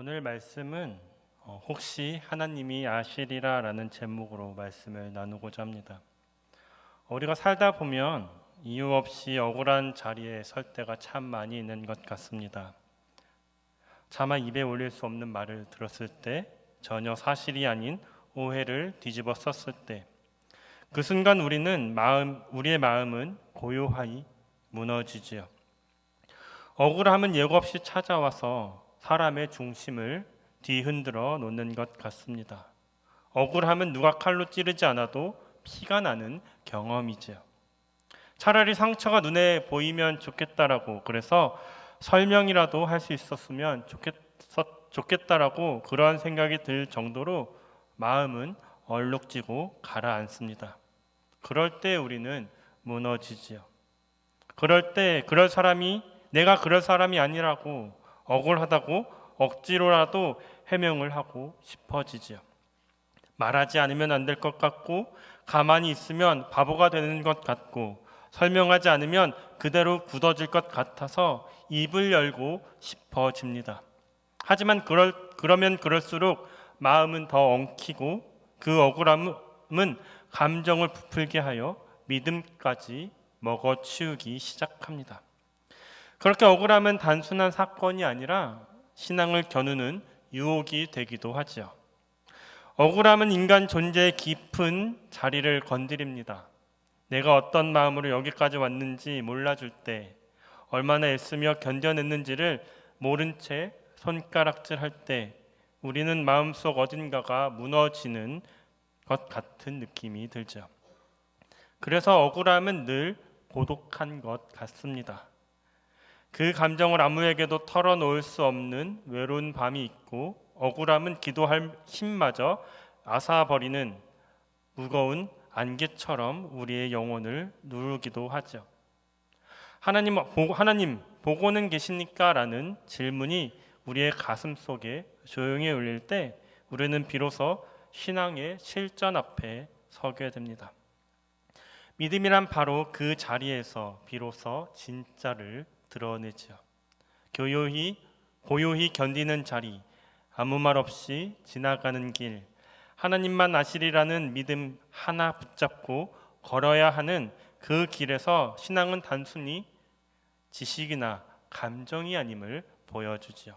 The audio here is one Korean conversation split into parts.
오늘 말씀은 어, 혹시 하나님이 아시리라라는 제목으로 말씀을 나누고자 합니다. 우리가 살다 보면 이유 없이 억울한 자리에 설 때가 참 많이 있는 것 같습니다. 차마 입에 올릴 수 없는 말을 들었을 때 전혀 사실이 아닌 오해를 뒤집어 썼을 때 그 순간 우리는 마음 우리의 마음은 고요하이 무너지지요. 억울함은 예고 없이 찾아와서 사람의 중심을 뒤흔들어 놓는 것 같습니다. 억울함은 누가 칼로 찌르지 않아도 피가 나는 경험이지요. 차라리 상처가 눈에 보이면 좋겠다라고 그래서 설명이라도 할 수 있었으면 좋겠, 좋겠 다라고 그러한 생각이 들 정도로 마음은 얼룩지고 가라앉습니다. 그럴 때 우리는 무너지지요. 그럴 때 그럴 사람이 내가 그럴 사람이 아니라고 억울하다고 억지로라도 해명을 하고 싶어지지요. 말하지 않으면 안 될 것 같고 가만히 있으면 바보가 되는 것 같고 설명하지 않으면 그대로 굳어질 것 같아서 입을 열고 싶어집니다. 하지만 그럴, 그러면 그럴수록 마음은 더 엉키고 그 억울함은 감정을 부풀게 하여 믿음까지 먹어치우기 시작합니다. 그렇게 억울함은 단순한 사건이 아니라 신앙을 겨누는 유혹이 되기도 하지요. 억울함은 인간 존재의 깊은 자리를 건드립니다. 내가 어떤 마음으로 여기까지 왔는지 몰라줄 때, 얼마나 애쓰며 견뎌냈는지를 모른 채 손가락질 할 때, 우리는 마음속 어딘가가 무너지는 것 같은 느낌이 들죠. 그래서 억울함은 늘 고독한 것 같습니다. 그 감정을 아무에게도 털어놓을 수 없는 외로운 밤이 있고 억울함은 기도할 힘마저 앗아버리는 무거운 안개처럼 우리의 영혼을 누르기도 하죠. 하나님, 하나님 보고는 계십니까? 라는 질문이 우리의 가슴 속에 조용히 울릴 때 우리는 비로소 신앙의 실전 앞에 서게 됩니다. 믿음이란 바로 그 자리에서 비로소 진짜를 드러내죠. 교요히 고요히 견디는 자리, 아무 말 없이 지나가는 길, 하나님만 아시리라는 믿음 하나 붙잡고 걸어야 하는 그 길에서 신앙은 단순히 지식이나 감정이 아님을 보여주지요.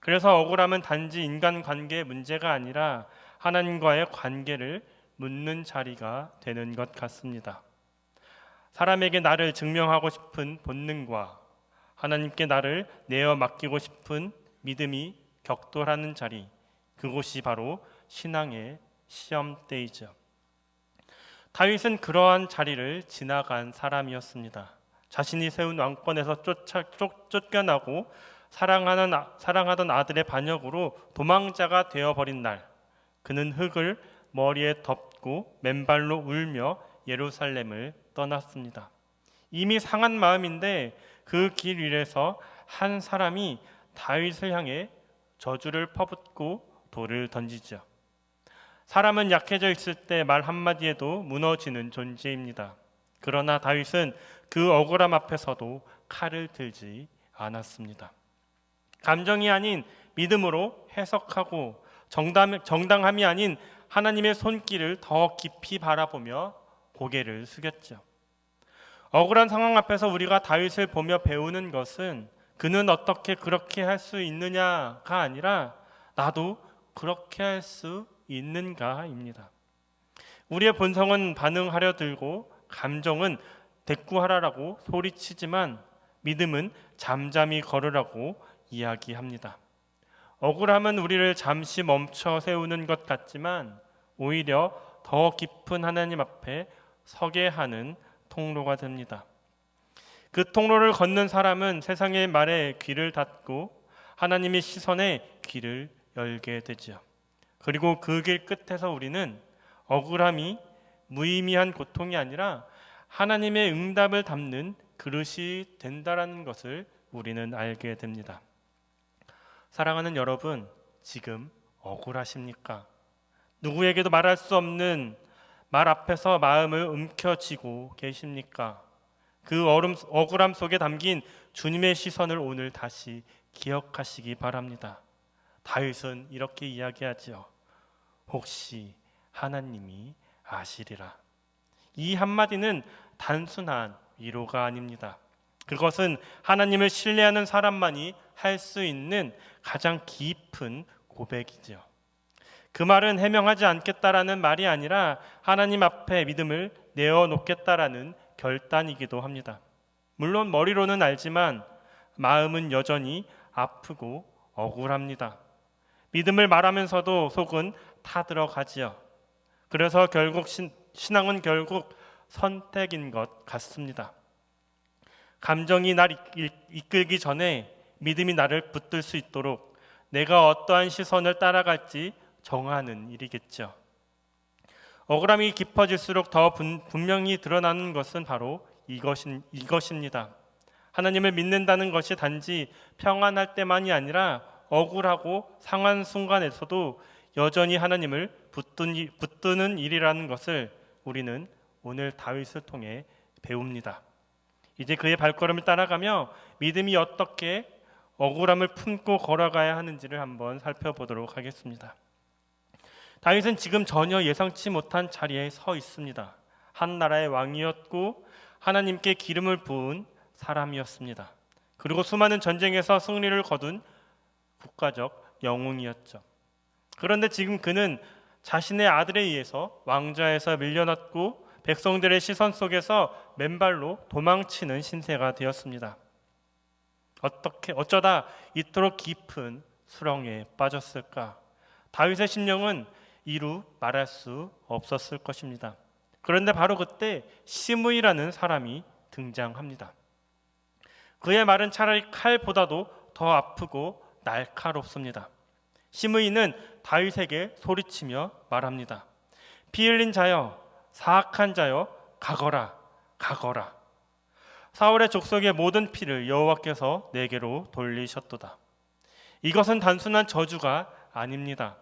그래서 억울함은 단지 인간 관계의 문제가 아니라 하나님과의 관계를 묻는 자리가 되는 것 같습니다. 사람에게 나를 증명하고 싶은 본능과 하나님께 나를 내어 맡기고 싶은 믿음이 격돌하는 자리, 그곳이 바로 신앙의 시험대이죠. 다윗은 그러한 자리를 지나간 사람이었습니다. 자신이 세운 왕권에서 쫓아, 쫓, 쫓겨나고 사랑하는, 사랑하던 아들의 반역으로 도망자가 되어버린 날, 그는 흙을 머리에 덮고 맨발로 울며 예루살렘을 떠났습니다. 이미 상한 마음인데 그 길 위에서 한 사람이 다윗을 향해 저주를 퍼붓고 돌을 던지죠. 사람은 약해져 있을 때 말 한마디에도 무너지는 존재입니다. 그러나 다윗은 그 억울함 앞에서도 칼을 들지 않았습니다. 감정이 아닌 믿음으로 해석하고 정당, 정당함이 아닌 하나님의 손길을 더 깊이 바라보며 고개를 숙였죠. 억울한 상황 앞에서 우리가 다윗을 보며 배우는 것은 그는 어떻게 그렇게 할 수 있느냐가 아니라 나도 그렇게 할 수 있는가입니다. 우리의 본성은 반응하려 들고 감정은 대꾸하라라고 소리치지만 믿음은 잠잠히 걸으라고 이야기합니다. 억울함은 우리를 잠시 멈춰 세우는 것 같지만 오히려 더 깊은 하나님 앞에 서게 하는 통로가 됩니다. 그 통로를 걷는 사람은 세상의 말에 귀를 닫고 하나님의 시선에 귀를 열게 되죠. 그리고 그 길 끝에서 우리는 억울함이 무의미한 고통이 아니라 하나님의 응답을 담는 그릇이 된다라는 것을 우리는 알게 됩니다. 사랑하는 여러분, 지금 억울하십니까? 누구에게도 말할 수 없는 말 앞에서 마음을 움켜쥐고 계십니까? 그 얼음, 억울함 속에 담긴 주님의 시선을 오늘 다시 기억하시기 바랍니다. 다윗은 이렇게 이야기하지요. 혹시 하나님이 아시리라. 이 한마디는 단순한 위로가 아닙니다. 그것은 하나님을 신뢰하는 사람만이 할 수 있는 가장 깊은 고백이죠. 그 말은 해명하지 않겠다라는 말이 아니라 하나님 앞에 믿음을 내어놓겠다라는 결단이기도 합니다. 물론 머리로는 알지만 마음은 여전히 아프고 억울합니다. 믿음을 말하면서도 속은 타들어가지요. 그래서 결국 신, 신앙은 결국 선택인 것 같습니다. 감정이 날 이끌기 전에 믿음이 나를 붙들 수 있도록 내가 어떠한 시선을 따라갈지 정하는 일이겠죠. 억울함이 깊어질수록 더 분명히 드러나는 것은 바로 이것인, 이것입니다. 하나님을 믿는다는 것이 단지 평안할 때만이 아니라 억울하고 상한 순간에서도 여전히 하나님을 붙드는 일이라는 것을 우리는 오늘 다윗을 통해 배웁니다. 이제 그의 발걸음을 따라가며 믿음이 어떻게 억울함을 품고 걸어가야 하는지를 한번 살펴보도록 하겠습니다. 다윗은 지금 전혀 예상치 못한 자리에 서 있습니다. 한 나라의 왕이었고 하나님께 기름을 부은 사람이었습니다. 그리고 수많은 전쟁에서 승리를 거둔 국가적 영웅이었죠. 그런데 지금 그는 자신의 아들에 의해서 왕좌에서 밀려났고 백성들의 시선 속에서 맨발로 도망치는 신세가 되었습니다. 어떻게 어쩌다 이토록 깊은 수렁에 빠졌을까? 다윗의 심령은 이루 말할 수 없었을 것입니다. 그런데 바로 그때 시므이라는 사람이 등장합니다. 그의 말은 차라리 칼보다도 더 아프고 날카롭습니다. 시므이는 다윗에게 소리치며 말합니다. 피 흘린 자여, 사악한 자여, 가거라, 가거라. 사울의 족속의 모든 피를 여호와께서 내게로 돌리셨도다. 이것은 단순한 저주가 아닙니다.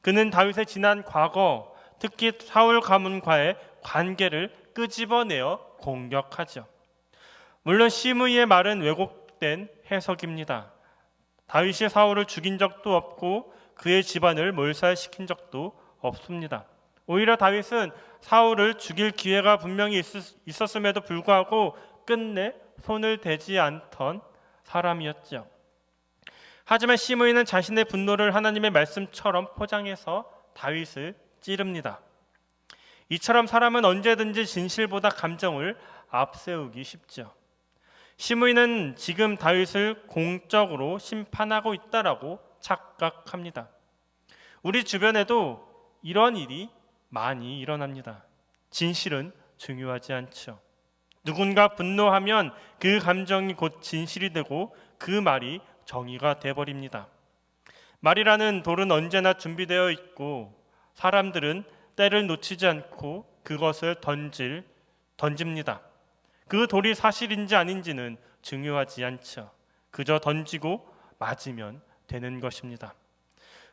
그는 다윗의 지난 과거, 특히 사울 가문과의 관계를 끄집어내어 공격하죠. 물론 시므이의 말은 왜곡된 해석입니다. 다윗이 사울을 죽인 적도 없고 그의 집안을 몰살시킨 적도 없습니다. 오히려 다윗은 사울을 죽일 기회가 분명히 있었음에도 불구하고 끝내 손을 대지 않던 사람이었죠. 하지만 시므이는 자신의 분노를 하나님의 말씀처럼 포장해서 다윗을 찌릅니다. 이처럼 사람은 언제든지 진실보다 감정을 앞세우기 쉽죠. 시므이는 지금 다윗을 공적으로 심판하고 있다라고 착각합니다. 우리 주변에도 이런 일이 많이 일어납니다. 진실은 중요하지 않죠. 누군가 분노하면 그 감정이 곧 진실이 되고 그 말이 정의가 돼 버립니다. 말이라는 돌은 언제나 준비되어 있고 사람들은 때를 놓치지 않고 그것을 던질 던집니다. 그 돌이 사실인지 아닌지는 중요하지 않죠. 그저 던지고 맞으면 되는 것입니다.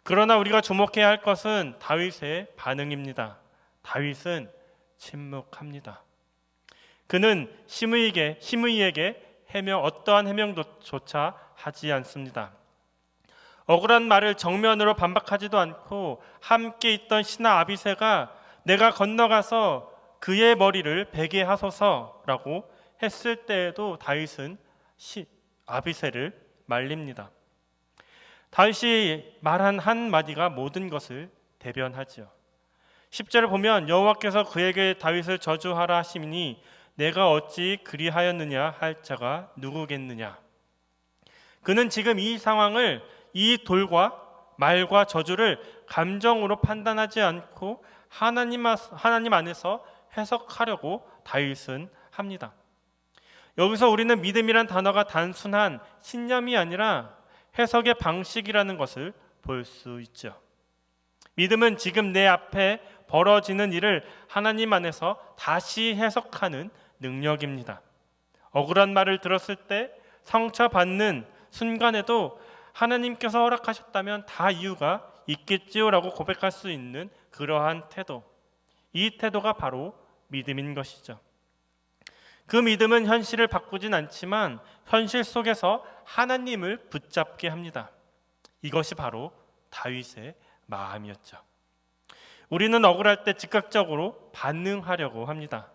그러나 우리가 주목해야 할 것은 다윗의 반응입니다. 다윗은 침묵합니다. 그는 시므이에게 시므이에게 해명 어떠한 해명조차 하지 않습니다. 억울한 말을 정면으로 반박하지도 않고 함께 있던 신하 아비세가 내가 건너가서 그의 머리를 베게 하소서라고 했을 때에도 다윗은 시, 아비세를 말립니다. 다윗이 말한 한 마디가 모든 것을 대변하지요. 10절을 보면 여호와께서 그에게 다윗을 저주하라 하시니 내가 어찌 그리하였느냐 할 자가 누구겠느냐. 그는 지금 이 상황을 이 돌과 말과 저주를 감정으로 판단하지 않고 하나님, 하나님 안에서 해석하려고 다윗은 합니다. 여기서 우리는 믿음이란 단어가 단순한 신념이 아니라 해석의 방식이라는 것을 볼 수 있죠. 믿음은 지금 내 앞에 벌어지는 일을 하나님 안에서 다시 해석하는 능력입니다. 억울한 말을 들었을 때 상처받는 순간에도 하나님께서 허락하셨다면 다 이유가 있겠지요라고 고백할 수 있는 그러한 태도. 이 태도가 바로 믿음인 것이죠. 그 믿음은 현실을 바꾸진 않지만 현실 속에서 하나님을 붙잡게 합니다. 이것이 바로 다윗의 마음이었죠. 우리는 억울할 때 즉각적으로 반응하려고 합니다.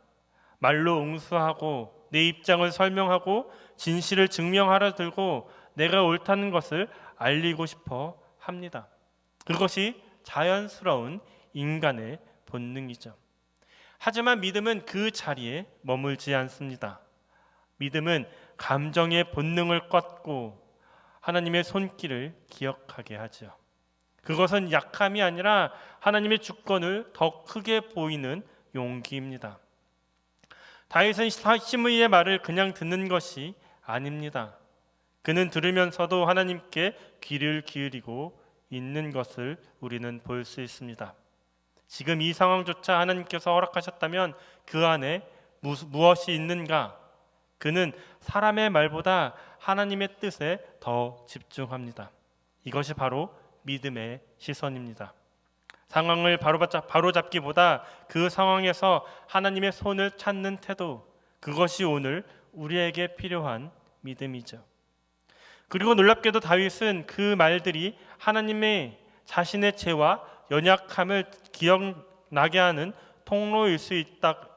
말로 응수하고 내 입장을 설명하고 진실을 증명하려 들고 내가 옳다는 것을 알리고 싶어 합니다. 그것이 자연스러운 인간의 본능이죠. 하지만 믿음은 그 자리에 머물지 않습니다. 믿음은 감정의 본능을 꺾고 하나님의 손길을 기억하게 하죠. 그것은 약함이 아니라 하나님의 주권을 더 크게 보이는 용기입니다. 다윗은 시므이의 말을 그냥 듣는 것이 아닙니다. 그는 들으면서도 하나님께 귀를 기울이고 있는 것을 우리는 볼 수 있습니다. 지금 이 상황조차 하나님께서 허락하셨다면 그 안에 무엇이 있는가? 그는 사람의 말보다 하나님의 뜻에 더 집중합니다. 이것이 바로 믿음의 시선입니다. 상황을 바로잡기보다 그 상황에서 하나님의 손을 찾는 태도, 그것이 오늘 우리에게 필요한 믿음이죠. 그리고 놀랍게도 다윗은 그 말들이 하나님의 자신의 죄와 연약함을 기억나게 하는 통로일 수 있다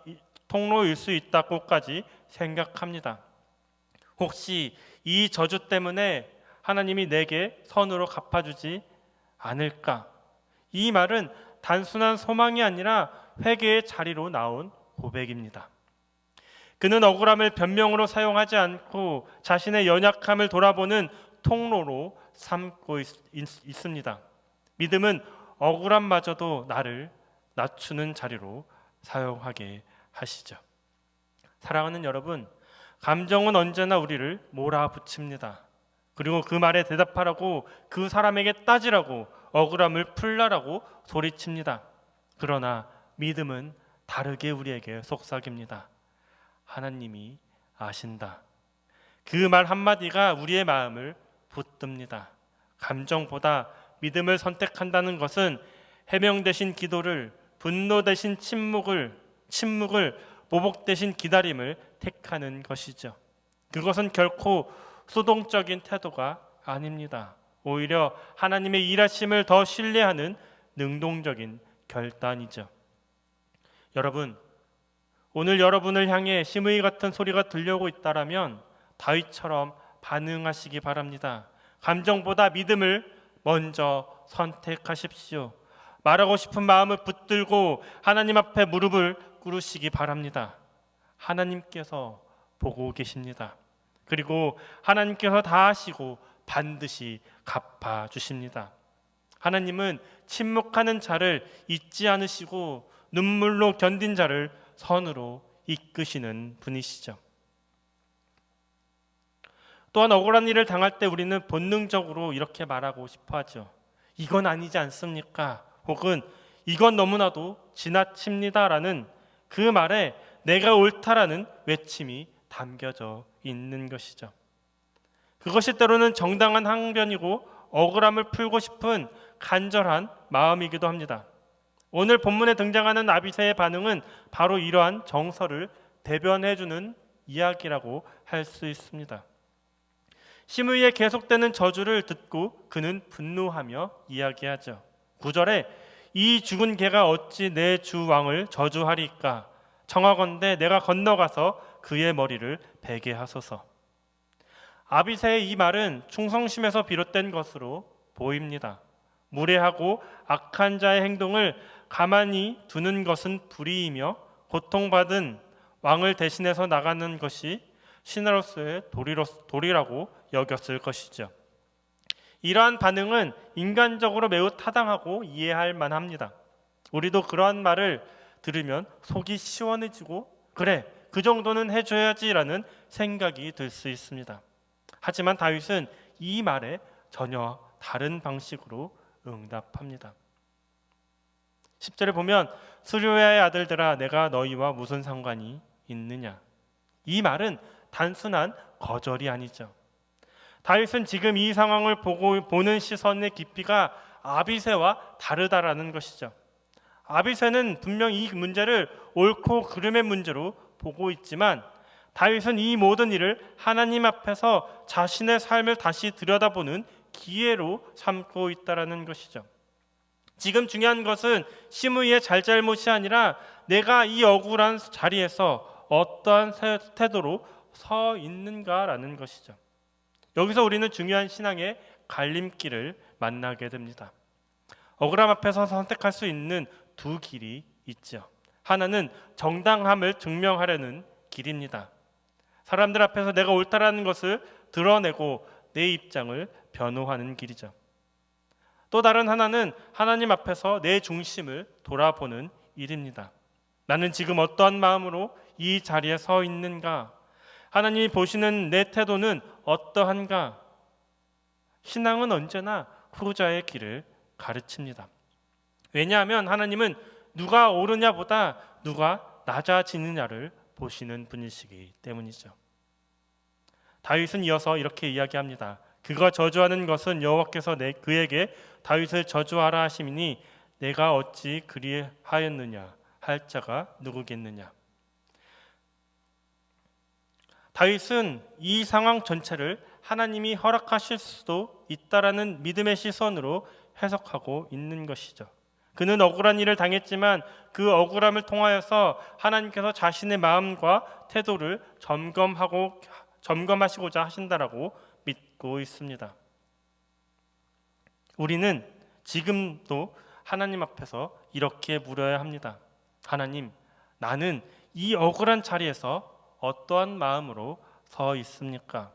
통로일 수 있다고까지 생각합니다. 혹시 이 저주 때문에 하나님이 내게 선으로 갚아주지 않을까? 이 말은 단순한 소망이 아니라 회개의 자리로 나온 고백입니다. 그는 억울함을 변명으로 사용하지 않고 자신의 연약함을 돌아보는 통로로 삼고 있, 습니다 믿음은 억울함마저도 나를 낮추는 자리로 사용하게 하시죠. 사랑하는 여러분, 감정은 언제나 우리를 몰아붙입니다. 그리고 그 말에 대답하라고 그 사람에게 따지라고 억울함을 풀라라고 소리칩니다. 그러나 믿음은 다르게 우리에게 속삭입니다. 하나님이 아신다. 그 말 한마디가 우리의 마음을 붙듭니다. 감정보다 믿음을 선택한다는 것은 해명 대신 기도를 분노 대신 침묵을 침묵을 보복 대신 기다림을 택하는 것이죠. 그것은 결코 수동적인 태도가 아닙니다. 오히려 하나님의 일하심을 더 신뢰하는 능동적인 결단이죠. 여러분, 오늘 여러분을 향해 심의 같은 소리가 들려오고 있다라면 다윗처럼 반응하시기 바랍니다. 감정보다 믿음을 먼저 선택하십시오. 말하고 싶은 마음을 붙들고 하나님 앞에 무릎을 꿇으시기 바랍니다. 하나님께서 보고 계십니다. 그리고 하나님께서 다 하시고 반드시 갚아 주십니다. 하나님은 침묵하는 자를 잊지 않으시고 눈물로 견딘 자를 선으로 이끄시는 분이시죠. 또한 억울한 일을 당할 때 우리는 본능적으로 이렇게 말하고 싶어 하죠. 이건 아니지 않습니까? 혹은 이건 너무나도 지나칩니다라는 그 말에 내가 옳다라는 외침이 담겨져 있는 것이죠. 그것이 때로는 정당한 항변이고 억울함을 풀고 싶은 간절한 마음이기도 합니다. 오늘 본문에 등장하는 아비세의 반응은 바로 이러한 정서를 대변해 주는 이야기라고 할 수 있습니다. 시므이의 계속되는 저주를 듣고 그는 분노하며 이야기하죠. 9절에 이 죽은 개가 어찌 내 주 왕을 저주하리까 청하건대 내가 건너가서 그의 머리를 베게 하소서. 아비세의 이 말은 충성심에서 비롯된 것으로 보입니다. 무례하고 악한 자의 행동을 가만히 두는 것은 불의이며 고통받은 왕을 대신해서 나가는 것이 신하로서의 도리로, 도리라고 여겼을 것이죠. 이러한 반응은 인간적으로 매우 타당하고 이해할 만합니다. 우리도 그러한 말을 들으면 속이 시원해지고 그래 그 정도는 해줘야지라는 생각이 들 수 있습니다. 하지만 다윗은 이 말에 전혀 다른 방식으로 응답합니다. 10절에 보면 수료야의 아들들아 내가 너희와 무슨 상관이 있느냐. 이 말은 단순한 거절이 아니죠. 다윗은 지금 이 상황을 보고 보는 시선의 깊이가 아비세와 다르다라는 것이죠. 아비세는 분명 이 문제를 옳고 그름의 문제로 보고 있지만 다윗은 이 모든 일을 하나님 앞에서 자신의 삶을 다시 들여다보는 기회로 삼고 있다라는 것이죠. 지금 중요한 것은 시므이의 잘잘못이 아니라 내가 이 억울한 자리에서 어떠한 태- 태도로 서 있는가라는 것이죠. 여기서 우리는 중요한 신앙의 갈림길을 만나게 됩니다. 억울함 앞에서 선택할 수 있는 두 길이 있죠. 하나는 정당함을 증명하려는 길입니다. 사람들 앞에서 내가 옳다라는 것을 드러내고 내 입장을 변호하는 길이죠. 또 다른 하나는 하나님 앞에서 내 중심을 돌아보는 일입니다. 나는 지금 어떠한 마음으로 이 자리에 서 있는가? 하나님이 보시는 내 태도는 어떠한가? 신앙은 언제나 후자의 길을 가르칩니다. 왜냐하면 하나님은 누가 오르냐보다 누가 낮아지느냐를 보시는 분이시기 때문이죠. 다윗은 이어서 이렇게 이야기합니다. 그가 저주하는 것은 여호와께서 내 그에게 다윗을 저주하라 하심이니 내가 어찌 그리하였느냐 할 자가 누구겠느냐. 다윗은 이 상황 전체를 하나님이 허락하실 수도 있다라는 믿음의 시선으로 해석하고 있는 것이죠. 그는 억울한 일을 당했지만 그 억울함을 통하여서 하나님께서 자신의 마음과 태도를 점검하고 점검하시고자 하신다라고 믿고 있습니다. 우리는 지금도 하나님 앞에서 이렇게 물어야 합니다. 하나님, 나는 이 억울한 자리에서 어떠한 마음으로 서 있습니까?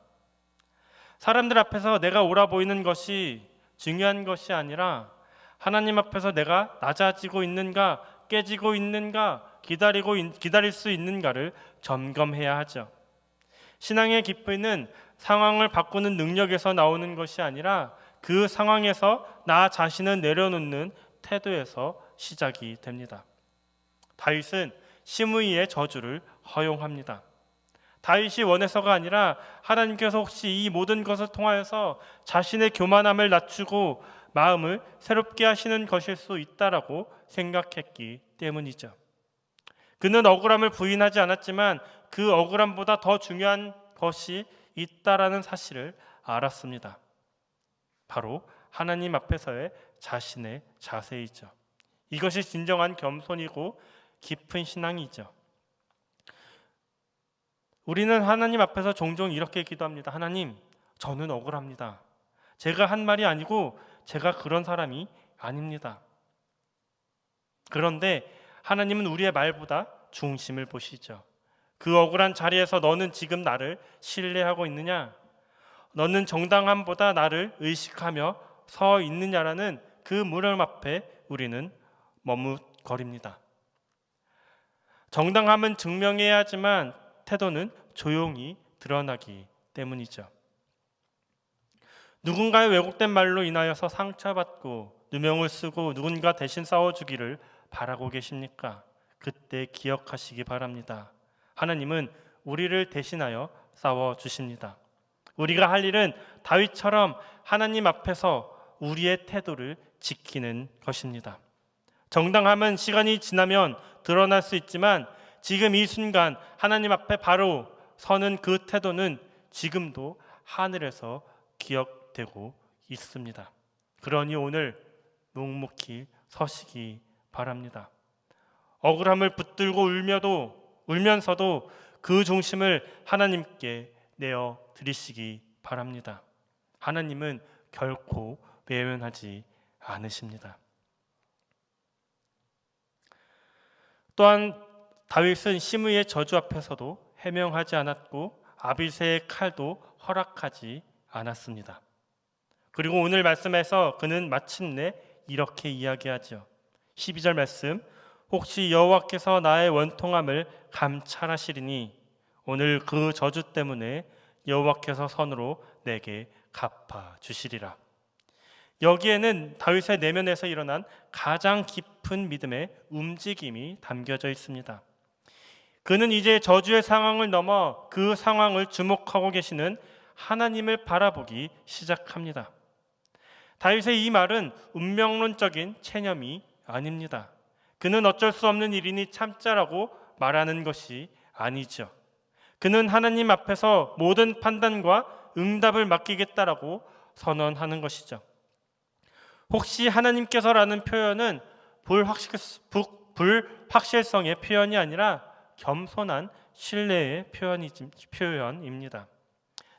사람들 앞에서 내가 옳아 보이는 것이 중요한 것이 아니라 하나님 앞에서 내가 낮아지고 있는가, 깨지고 있는가, 기다리고 있- 기다릴 수 있는가를 점검해야 하죠. 신앙의 기쁨은 상황을 바꾸는 능력에서 나오는 것이 아니라 그 상황에서 나 자신을 내려놓는 태도에서 시작이 됩니다. 다윗은 시므이의 저주를 허용합니다. 다윗이 원해서가 아니라 하나님께서 혹시 이 모든 것을 통하여서 자신의 교만함을 낮추고 마음을 새롭게 하시는 것일 수 있다라고 생각했기 때문이죠. 그는 억울함을 부인하지 않았지만 그 억울함보다 더 중요한 것이 있다라는 사실을 알았습니다. 바로 하나님 앞에서의 자신의 자세이죠. 이것이 진정한 겸손이고 깊은 신앙이죠. 우리는 하나님 앞에서 종종 이렇게 기도합니다. 하나님, 저는 억울합니다. 제가 한 말이 아니고 제가 그런 사람이 아닙니다. 그런데 하나님은 우리의 말보다 중심을 보시죠. 그 억울한 자리에서 너는 지금 나를 신뢰하고 있느냐? 너는 정당함보다 나를 의식하며 서 있느냐라는 그 물음 앞에 우리는 머뭇거립니다. 정당함은 증명해야 하지만 태도는 조용히 드러나기 때문이죠. 누군가의 왜곡된 말로 인하여서 상처받고 누명을 쓰고 누군가 대신 싸워주기를 바라고 계십니까? 그때 기억하시기 바랍니다. 하나님은 우리를 대신하여 싸워 주십니다. 우리가 할 일은 다윗처럼 하나님 앞에서 우리의 태도를 지키는 것입니다. 정당함은 시간이 지나면 드러날 수 있지만 지금 이 순간 하나님 앞에 바로 서는 그 태도는 지금도 하늘에서 기억되고 있습니다. 그러니 오늘 묵묵히 서시기 바랍니다. 억울함을 붙들고 울며도 울면서도 그 중심을 하나님께 내어 드리시기 바랍니다. 하나님은 결코 외면하지 않으십니다. 또한 다윗은 시므의 저주 앞에서도 해명하지 않았고 아비새의 칼도 허락하지 않았습니다. 그리고 오늘 말씀에서 그는 마침내 이렇게 이야기하죠. 12절 말씀 혹시 여호와께서 나의 원통함을 감찰하시리니 오늘 그 저주 때문에 여호와께서 선으로 내게 갚아 주시리라. 여기에는 다윗의 내면에서 일어난 가장 깊은 믿음의 움직임이 담겨져 있습니다. 그는 이제 저주의 상황을 넘어 그 상황을 주목하고 계시는 하나님을 바라보기 시작합니다. 다윗의 이 말은 운명론적인 체념이 아닙니다. 그는 어쩔 수 없는 일이니 참자라고 말하는 것이 아니죠. 그는 하나님 앞에서 모든 판단과 응답을 맡기겠다라고 선언하는 것이죠. 혹시 하나님께서라는 표현은 불확실, 불- 불확실성의 표현이 아니라 겸손한 신뢰의 표현입니다.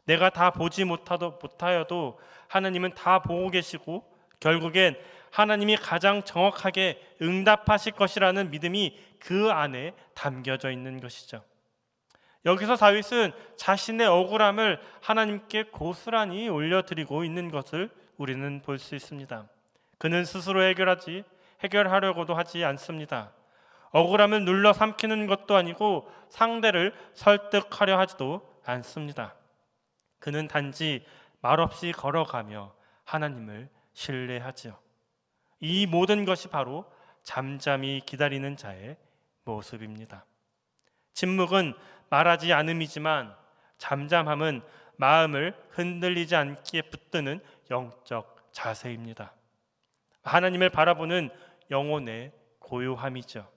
내가 다 보지 못하여도 하나님은 다 보고 계시고 결국엔 하나님이 가장 정확하게 응답하실 것이라는 믿음이 그 안에 담겨져 있는 것이죠. 여기서 다윗은 자신의 억울함을 하나님께 고스란히 올려드리고 있는 것을 우리는 볼 수 있습니다. 그는 스스로 해결하지 해결하려고도 하지 않습니다. 억울함을 눌러 삼키는 것도 아니고 상대를 설득하려 하지도 않습니다. 그는 단지 말없이 걸어가며 하나님을 신뢰하지요. 이 모든 것이 바로 잠잠히 기다리는 자의 모습입니다. 침묵은 말하지 않음이지만 잠잠함은 마음을 흔들리지 않게 붙드는 영적 자세입니다. 하나님을 바라보는 영혼의 고요함이죠.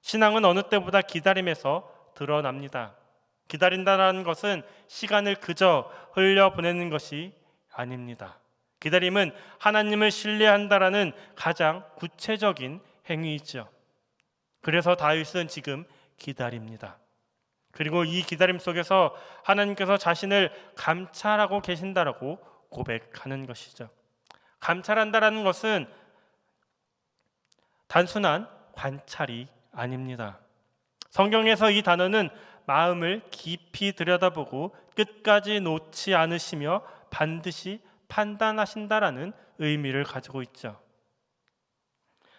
신앙은 어느 때보다 기다림에서 드러납니다. 기다린다는 것은 시간을 그저 흘려 보내는 것이 아닙니다. 기다림은 하나님을 신뢰한다라는 가장 구체적인 행위이죠. 그래서 다윗은 지금 기다립니다. 그리고 이 기다림 속에서 하나님께서 자신을 감찰하고 계신다라고 고백하는 것이죠. 감찰한다라는 것은 단순한 관찰이 아닙니다. 성경에서 이 단어는 마음을 깊이 들여다보고 끝까지 놓지 않으시며 반드시 판단하신다라는 의미를 가지고 있죠.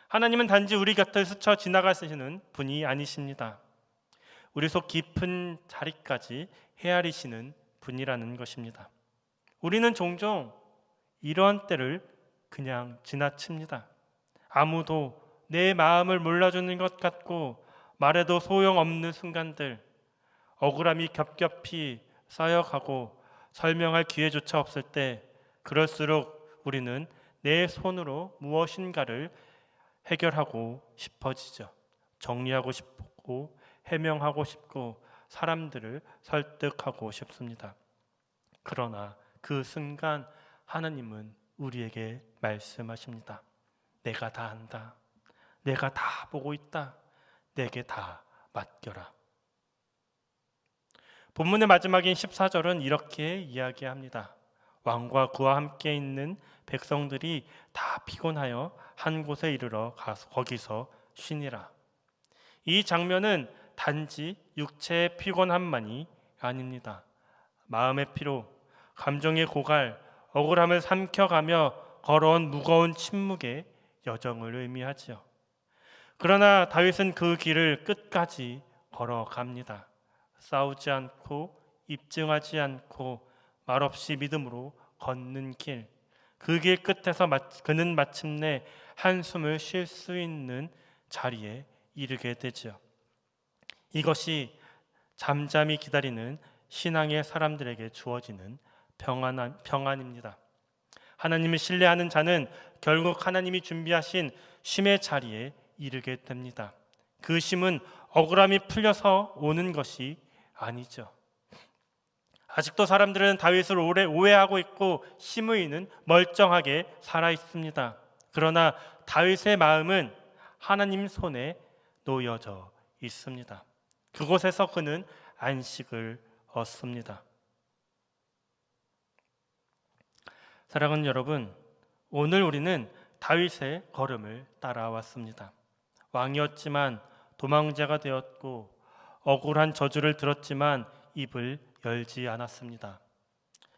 하나님은 단지 우리 곁을 스쳐 지나가시는 분이 아니십니다. 우리 속 깊은 자리까지 헤아리시는 분이라는 것입니다. 우리는 종종 이러한 때를 그냥 지나칩니다. 아무도 내 마음을 몰라주는 것 같고 말해도 소용없는 순간들, 억울함이 겹겹이 쌓여가고 설명할 기회조차 없을 때 그럴수록 우리는 내 손으로 무엇인가를 해결하고 싶어지죠. 정리하고 싶고 해명하고 싶고 사람들을 설득하고 싶습니다. 그러나 그 순간 하나님은 우리에게 말씀하십니다. 내가 다 안다. 내가 다 보고 있다. 내게 다 맡겨라. 본문의 마지막인 14절은 이렇게 이야기합니다. 왕과 그와 함께 있는 백성들이 다 피곤하여 한 곳에 이르러 가서 거기서 쉬니라. 이 장면은 단지 육체의 피곤함만이 아닙니다. 마음의 피로, 감정의 고갈, 억울함을 삼켜가며 걸어온 무거운 침묵의 여정을 의미하지요. 그러나 다윗은 그 길을 끝까지 걸어갑니다. 싸우지 않고 입증하지 않고 말없이 믿음으로 걷는 길. 그 길 끝에서 그는 마침내 한숨을 쉴 수 있는 자리에 이르게 되죠. 이것이 잠잠히 기다리는 신앙의 사람들에게 주어지는 평안, 평안입니다. 하나님을 신뢰하는 자는 결국 하나님이 준비하신 쉼의 자리에 이르게 됩니다. 그 쉼은 억울함이 풀려서 오는 것이 아니죠. 아직도 사람들은 다윗을 오래 오해하고 있고 시므이는 멀쩡하게 살아 있습니다. 그러나 다윗의 마음은 하나님 손에 놓여져 있습니다. 그곳에서 그는 안식을 얻습니다. 사랑하는 여러분, 오늘 우리는 다윗의 걸음을 따라왔습니다. 왕이었지만 도망자가 되었고 억울한 저주를 들었지만 입을 열지 않았습니다.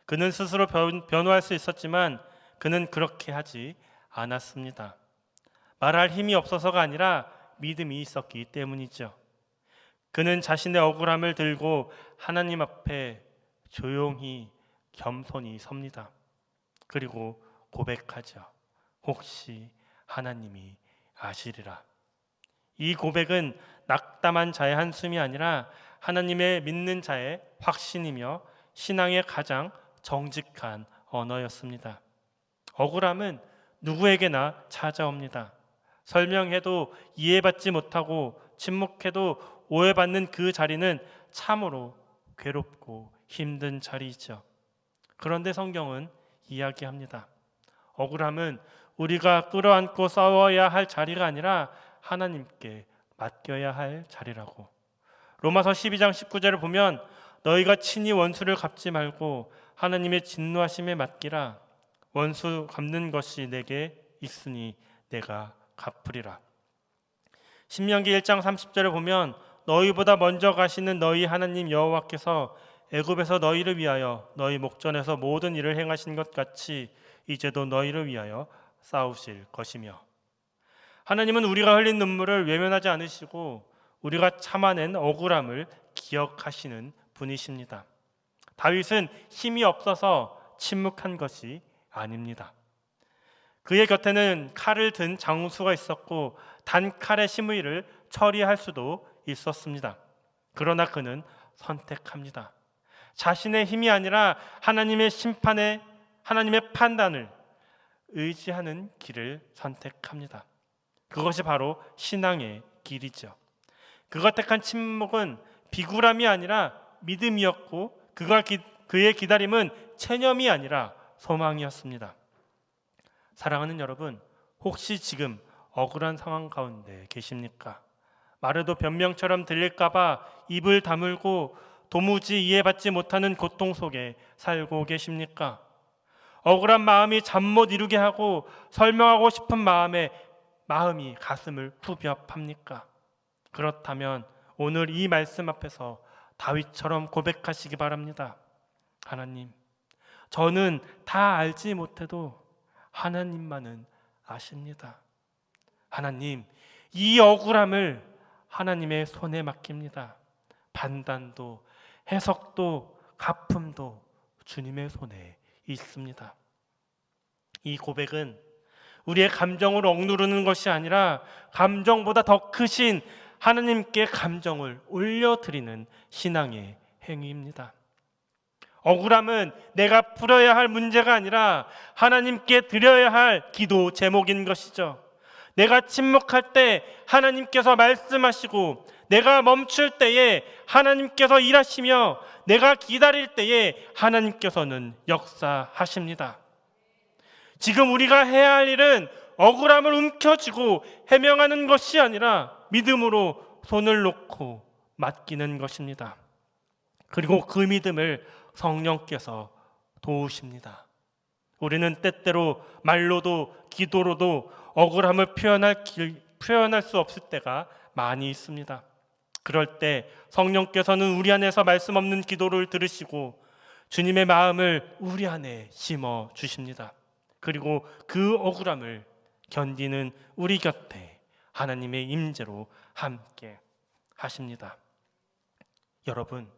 그는 스스로 변호할 수 있었지만 그는 그렇게 하지 않았습니다. 말할 힘이 없어서가 아니라 믿음이 있었기 때문이죠. 그는 자신의 억울함을 들고 하나님 앞에 조용히 겸손히 섭니다. 그리고 고백하죠. 혹시 하나님이 아시리라. 이 고백은 낙담한 자의 한숨이 아니라 하나님의 믿는 자의 확신이며 신앙의 가장 정직한 언어였습니다. 억울함은 누구에게나 찾아옵니다. 설명해도 이해받지 못하고 침묵해도 오해받는 그 자리는 참으로 괴롭고 힘든 자리이죠. 그런데 성경은 이야기합니다. 억울함은 우리가 끌어안고 싸워야 할 자리가 아니라 하나님께 맡겨야 할 자리라고. 로마서 12장 19절을 보면 너희가 친히 원수를 갚지 말고 하나님의 진노하심에 맡기라. 원수 갚는 것이 내게 있으니 내가 갚으리라. 신명기 1장 30절을 보면 너희보다 먼저 가시는 너희 하나님 여호와께서 애굽에서 너희를 위하여 너희 목전에서 모든 일을 행하신 것 같이 이제도 너희를 위하여 싸우실 것이며 하나님은 우리가 흘린 눈물을 외면하지 않으시고 우리가 참아낸 억울함을 기억하시는 분이십니다. 다윗은 힘이 없어서 침묵한 것이 아닙니다. 그의 곁에는 칼을 든 장수가 있었고 단칼의 심의를 처리할 수도 있었습니다. 그러나 그는 선택합니다. 자신의 힘이 아니라 하나님의 심판에 하나님의 판단을 의지하는 길을 선택합니다. 그것이 바로 신앙의 길이죠. 그가 택한 침묵은 비굴함이 아니라 믿음이었고 그가 기, 그의 기다림은 체념이 아니라 소망이었습니다. 사랑하는 여러분, 혹시 지금 억울한 상황 가운데 계십니까? 말해도 변명처럼 들릴까봐 입을 다물고 도무지 이해받지 못하는 고통 속에 살고 계십니까? 억울한 마음이 잠 못 이루게 하고 설명하고 싶은 마음에 마음이 가슴을 후벼 팝니까? 그렇다면 오늘 이 말씀 앞에서 다윗처럼 고백하시기 바랍니다. 하나님, 저는 다 알지 못해도 하나님만은 아십니다. 하나님, 이 억울함을 하나님의 손에 맡깁니다. 판단도 해석도 갚음도 주님의 손에 있습니다. 이 고백은 우리의 감정을 억누르는 것이 아니라 감정보다 더 크신 하나님께 감정을 올려드리는 신앙의 행위입니다. 억울함은 내가 풀어야 할 문제가 아니라 하나님께 드려야 할 기도 제목인 것이죠. 내가 침묵할 때 하나님께서 말씀하시고 내가 멈출 때에 하나님께서 일하시며 내가 기다릴 때에 하나님께서는 역사하십니다. 지금 우리가 해야 할 일은 억울함을 움켜쥐고 해명하는 것이 아니라 믿음으로 손을 놓고 맡기는 것입니다. 그리고 그 믿음을 성령께서 도우십니다. 우리는 때때로 말로도 기도로도 억울함을 표현할 길, 표현할 수 없을 때가 많이 있습니다. 그럴 때 성령께서는 우리 안에서 말씀 없는 기도를 들으시고 주님의 마음을 우리 안에 심어 주십니다. 그리고 그 억울함을 견디는 우리 곁에 하나님의 임재로 함께 하십니다. 여러분,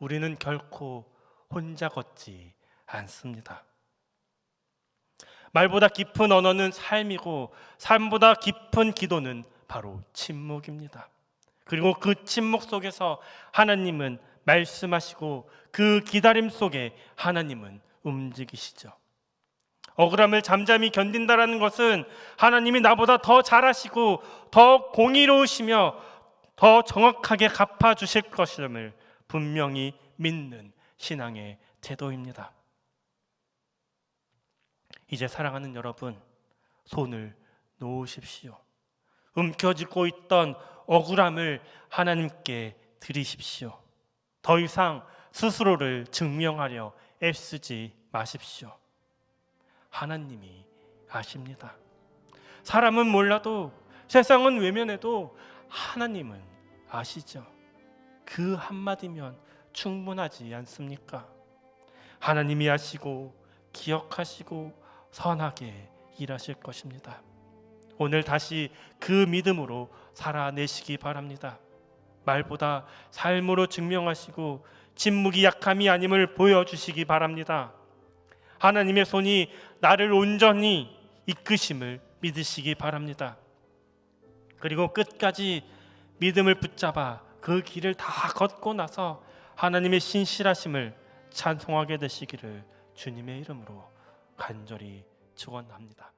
우리는 결코 혼자 걷지 않습니다. 말보다 깊은 언어는 삶이고 삶보다 깊은 기도는 바로 침묵입니다. 그리고 그 침묵 속에서 하나님은 말씀하시고 그 기다림 속에 하나님은 움직이시죠. 억울함을 잠잠히 견딘다라는 것은 하나님이 나보다 더 잘하시고 더 공의로우시며 더 정확하게 갚아 주실 것임을 분명히 믿는 신앙의 태도입니다. 이제 사랑하는 여러분, 손을 놓으십시오. 움켜쥐고 있던 억울함을 하나님께 드리십시오. 더 이상 스스로를 증명하려 애쓰지 마십시오. 하나님이 아십니다. 사람은 몰라도 세상은 외면해도 하나님은 아시죠. 그 한마디면 충분하지 않습니까? 하나님이 아시고 기억하시고 선하게 일하실 것입니다. 오늘 다시 그 믿음으로 살아내시기 바랍니다. 말보다 삶으로 증명하시고 침묵이 약함이 아님을 보여주시기 바랍니다. 하나님의 손이 나를 온전히 이끄심을 믿으시기 바랍니다. 그리고 끝까지 믿음을 붙잡아 그 길을 다 걷고 나서 하나님의 신실하심을 찬송하게 되시기를 주님의 이름으로 간절히 축원합니다.